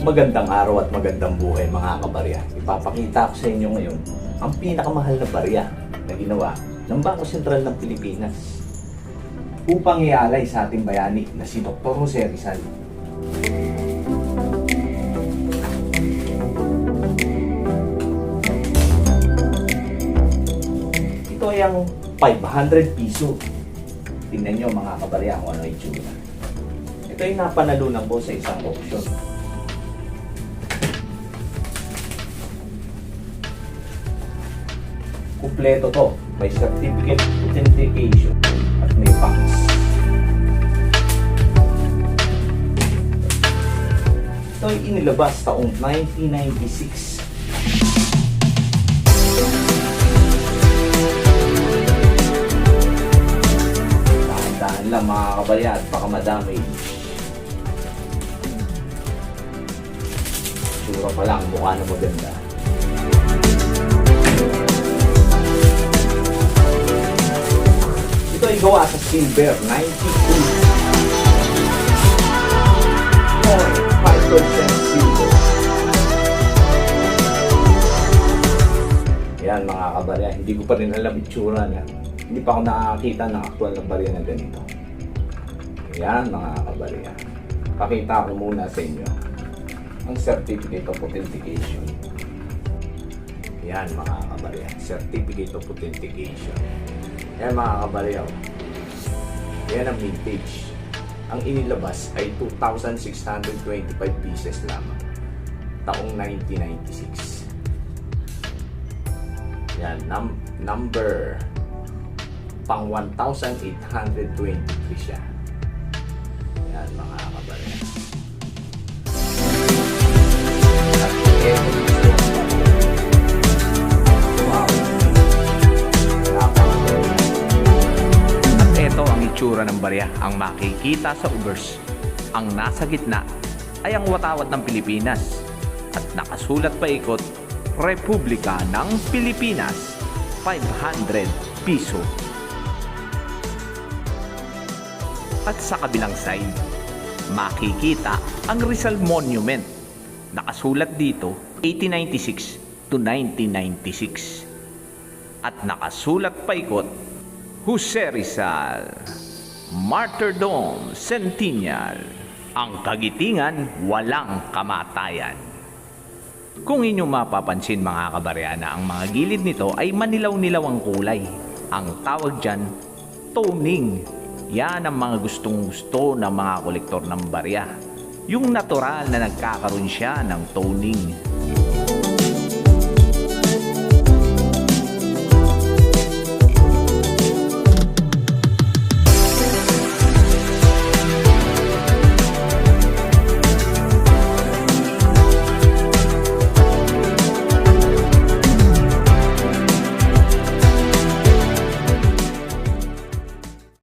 Magandang araw at magandang buhay mga kabarya. Ipapakita ko sa inyo ngayon ang pinakamahal na barya na ginawa ng Bangko Sentral ng Pilipinas upang ialay sa ating bayani na si Dr. Jose Rizal. Ito ay ang 500 piso. Tingnan nyo mga kabarya kung ano itsura. Ito ay napanalunan ko sa isang auction. Kumpleto to. May certificate authentication at may fax. Ito ay inilabas taong 1996. Dahan-dahan lang mga kabarya at baka madami. Sura pa lang, mukha na maganda. Ito ay gawa sa silver, 92. 5% silver. Yan mga kabarya, hindi ko pa rin alam itsura niya. Hindi pa ako nakakita ng actual na barya na ganito. Yan mga kabarya. Pakita ko muna sa inyo ang certificate of authentication. Yan mga kabarya, certificate of authentication. Yan mga kabarya. oh. Yan ang vintage. Ang inilabas ay 2,625 pieces lamang. Taong 1996. Yan, num- number pang 1,823 siya. Yan mga kabarya. Itsura ng barya, ang makikita sa Ubers. Ang nasa gitna ay ang watawat ng Pilipinas at nakasulat pa ikot, Republika ng Pilipinas, 500 piso. At sa kabilang side, makikita ang Rizal Monument. Nakasulat dito, 1896 to 1996 at nakasulat pa ikot Jose Rizal Martyrdom Centennial. Ang kagitingan walang kamatayan. Kung inyong mapapansin mga kabaryana ang mga gilid nito ay manilaw-nilaw ang kulay. Ang tawag dyan, toning. Yan ang mga gustong gusto ng mga kolektor ng barya. Yung natural na nagkakaroon siya ng toning